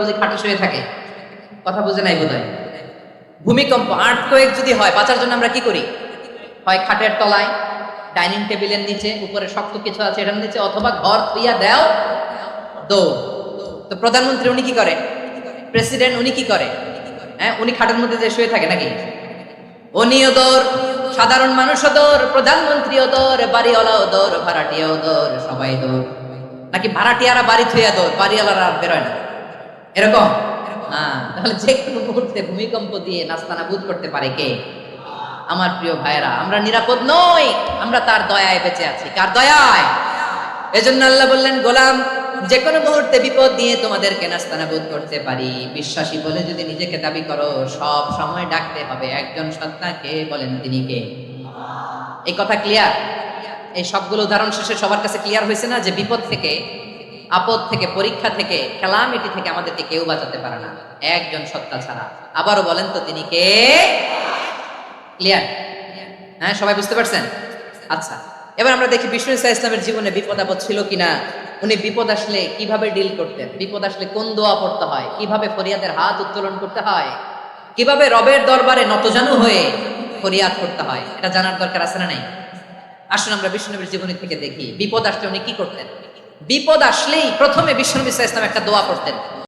যদি খাটে শুয়ে থাকে, কথা বুঝে নাই বোধ ভূমিকম্প আর্ট কয়েক যদি হয়, বাঁচার জন্য আমরা কি করি? হয় খাটের তলায় ডাইনিং টেবিলের নিচে, উপরে শক্ত কিছু আছে এটার নিচে, অথবা ঘর দেও তো প্রধানমন্ত্রী উনি কি করে? প্রেসিডেন্ট উনি কি করে? হ্যাঁ উনি খাটের মধ্যে যে শুয়ে থাকে নাকি? সাধারণ মানুষও দৌড়, প্রধানমন্ত্রীও দৌড়, বাড়িওয়ালাও দৌড়, ভাড়াটিয়াও দৌড়, সবাই দৌড়। নাকি ভাড়াটিয়ারা বাড়ি থুইয়া দৌড়, বাড়িওয়ালারা বেরোয় না। এরকম? হ্যাঁ তাহলে যে কোনো মুহূর্তে ভূমিকম্প দিয়ে নাস্তানাবুদ করতে পারে কে? আমার প্রিয় ভাইয়েরা, আমরা নিরাপদ নই, আমরা তার দয়ায় বেঁচে আছি। কার দয়ায়? এজন্য আল্লাহ বললেন, গোলাম, যে কোনো মুহূর্তে বিপদ দিয়ে তোমাদেরকে নাস্তানাবুদ করতে পারি। বিশ্বাসী বলে যদি নিজেকে দাবি করো, সব সময় ডাকতে হবে। একজন সত্তাকে বলেন তিনি কে? এই কথা ক্লিয়ার এই সবগুলো উদাহরণ শেষে সবার কাছে ক্লিয়ার হয়েছে না যে বিপদ থেকে আপদ থেকে, পরীক্ষা থেকে, খেলামিটি থেকে আমাদেরকে কেউ বাঁচাতে পারে না। একজন সত্তা ছাড়া। আবারও বলেন তো, তিনি কে? ক্লিয়ার? হ্যাঁ সবাই বুঝতে পারছেন? আচ্ছা এবার আমরা দেখি বিষ্ণু ইসা ইসলামের জীবনে বিপদ আপদ ছিল কিনা। উনি বিপদ আসলে কীভাবে ডিল করতেন? বিপদ আসলে কোন দোয়া পড়তে হয়? কীভাবে ফরিয়াদের হাত উত্তোলন করতে হয়? কীভাবে রবের দরবারে নতজানু হয়ে ফরিয়াদ করতে হয়? এটা জানার দরকার আছে না নাই? আসুন আমরা বিষ্ণুনবীর জীবনী থেকে দেখি, বিপদ আসলে উনি কি করতেন? বিপদ আসলেই প্রথমে বিষ্ণু ইসা ইসলাম একটা দোয়া করতেন।